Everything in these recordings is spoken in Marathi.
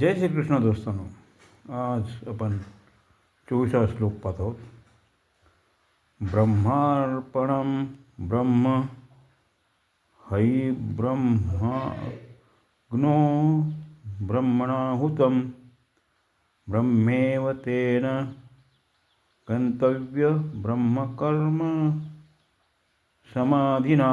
जय श्रीकृष्ण दोस्तांनो आज आपण चोवीसावा श्लोक पाहत आहोत. ब्रह्म है ब्रह्मग्नो ब्रह्मणाहुतं ब्रह्मेव तेन गंतव्य ब्रह्मकर्म समाधिना।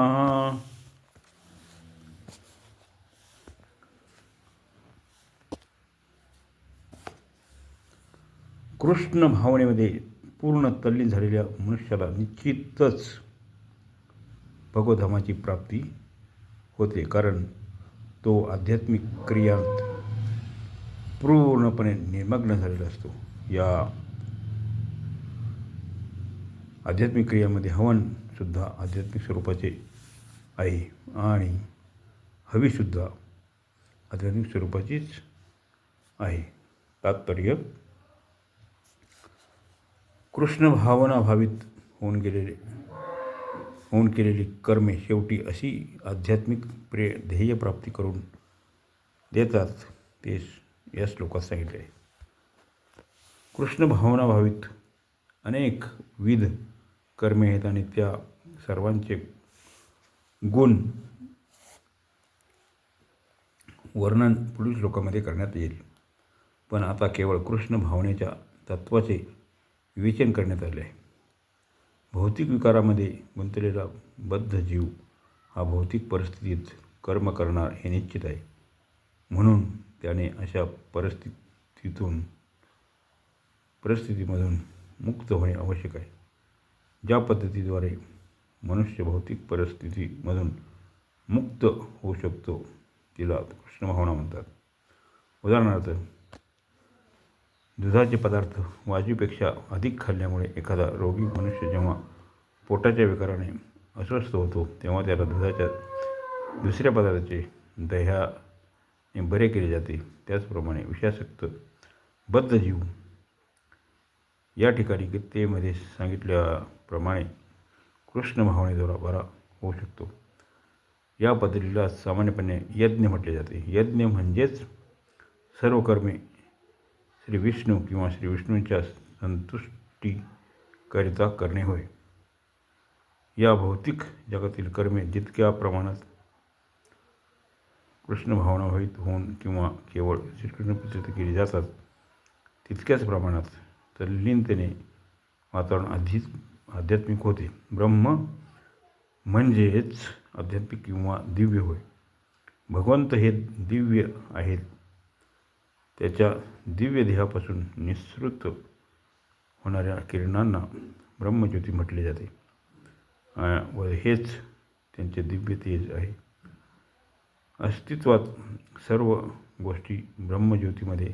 कृष्ण भावनेमध्ये पूर्ण तल्लीन झालेल्या मनुष्याला निश्चितच भगवधामाची प्राप्ती होते. कारण तो आध्यात्मिक क्रियांत पूर्णपणे निमग्न झालेला असतो. या आध्यात्मिक क्रियामध्ये हवनसुद्धा आध्यात्मिक स्वरूपाचे आहे आणि हवीसुद्धा आध्यात्मिक स्वरूपाचीच आहे. तात्पर्य कृष्ण भावना भावित होऊन गेलेले होऊन केलेली कर्मे शेवटी अशी आध्यात्मिक प्रे ध्येयप्राप्ती करून देतात ते या श्लोकात सांगितले. आहे कृष्ण भावना भावित अनेक विध कर्मे आहेत आणि त्या सर्वांचे गुण वर्णन पुढील श्लोकामध्ये करण्यात येईल. पण आता केवळ कृष्ण भावनेच्या तत्त्वाचे विवेचन करण्यात आले आहे भौतिक विकारामध्ये गुंतलेला बद्ध जीव हा भौतिक परिस्थितीत कर्म करणार हे निश्चित आहे. म्हणून त्याने अशा परिस्थितीतून परिस्थितीमधून मुक्त होणे आवश्यक आहे. ज्या पद्धतीद्वारे मनुष्य भौतिक परिस्थितीमधून मुक्त होऊ शकतो तिला कृष्ण भावना म्हणतात. उदाहरणार्थ दुधाचे पदार्थ वाजीपेक्षा अधिक खाल्ल्यामुळे एखादा रोगी मनुष्य जेव्हा पोटाच्या विकाराने अस्वस्थ होतो तेव्हा त्याला दुधाच्या दुसऱ्या पदार्थाचे दह्याने बरे केले जाते. त्याचप्रमाणे विषासक्त बद्ध जीव या ठिकाणी गीतेमध्ये सांगितल्याप्रमाणे कृष्ण भावनेद्वारा बरा होऊ शकतो. या पद्धतीला सामान्यपणे यज्ञ म्हटले जाते. यज्ञ म्हणजेच सर्व कर्मे श्री विष्णू किंवा श्री विष्णूंच्या संतुष्टीकरिता करणे होय. या भौतिक जगातील कर्मे जितक्या प्रमाणात कृष्ण होईत होऊन किंवा केवळ श्रीकृष्ण प्रीती केली जातात तितक्याच प्रमाणात तल्लीनतेने वातावरण अधिक आध्यात्मिक होते. ब्रह्म म्हणजेच आध्यात्मिक किंवा दिव्य होय. भगवंत हे दिव्य आहेत. त्याच्या दिव्य देहापासून निसृत होणाऱ्या किरणांना ब्रह्मज्योती म्हटले जाते. व हेच त्यांचे दिव्य तेज आहे. अस्तित्वात सर्व गोष्टी ब्रह्मज्योतीमध्ये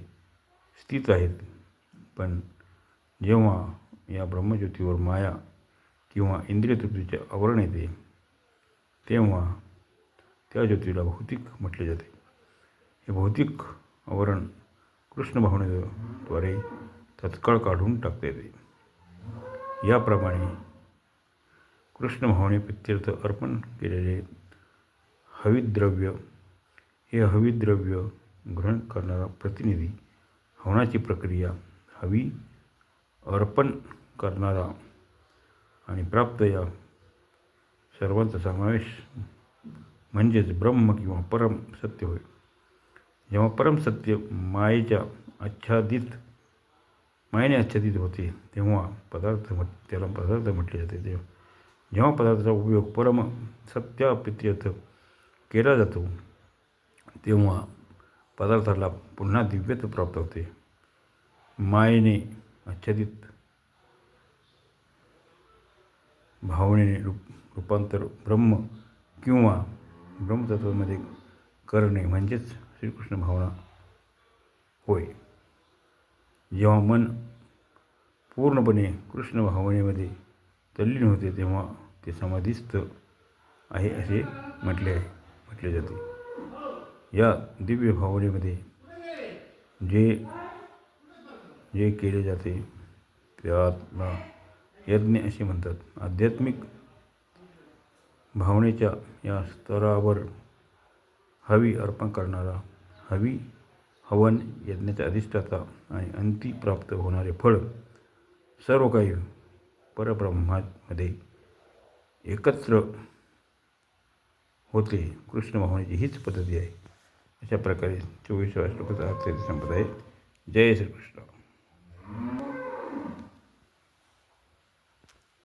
स्थित आहेत. पण जेव्हा या ब्रह्मज्योतीवर माया किंवा इंद्रिय तृप्तीचे आवरण येते तेव्हा त्या ज्योतीला भौतिक म्हटले जाते. हे भौतिक आवरण कृष्ण भावनेद्वारे तत्काळ काढून टाकता येते याप्रमाणे कृष्ण भावने प्रित्यर्थ अर्पण केलेले हविद्रव्य हे हविद्रव्य ग्रहण करणारा प्रतिनिधी हवनाची प्रक्रिया हवी अर्पण करणारा आणि प्राप्त या सर्वांचा समावेश म्हणजेच ब्रह्म किंवा परम सत्य होय. जेव्हा परम सत्य मायेच्या आच्छादित मायेने आच्छादित होते तेव्हा पदार्थ म्हट त्याला पदार्थ म्हटले जाते. तेव्हा जेव्हा पदार्थाचा उपयोग परम सत्यापित्यर्थ केला जातो. तेव्हा पदार्थाला पुन्हा दिव्यत्व प्राप्त होते. मायेने आच्छादित भावनेने रूप रूपांतर ब्रह्म किंवा ब्रह्मतत्वामध्ये करणे म्हणजेच श्रीकृष्ण भावना. होय. जेव्हा मन पूर्णपणे कृष्ण भावनेमध्ये तल्लीन होते तेव्हा ते समाधीस्थ आहे असे म्हटले आहे म्हटले जाते. या दिव्य भावनेमध्ये जे जे केले जाते त्याला यज्ञ असे म्हणतात. आध्यात्मिक भावनेच्या या स्तरावर हवी अर्पण करणारा हवी हवन यज्ञाचा अधिष्ठाता आणि अंती प्राप्त होणारे फळ सर्व काही परब्रह्मामध्ये एकत्र होते. कृष्ण भावनेची हीच पद्धती आहे. अशा प्रकारे चोवीसव्या श्लोकाचा अर्थ संपत आहे. जय श्रीकृष्ण.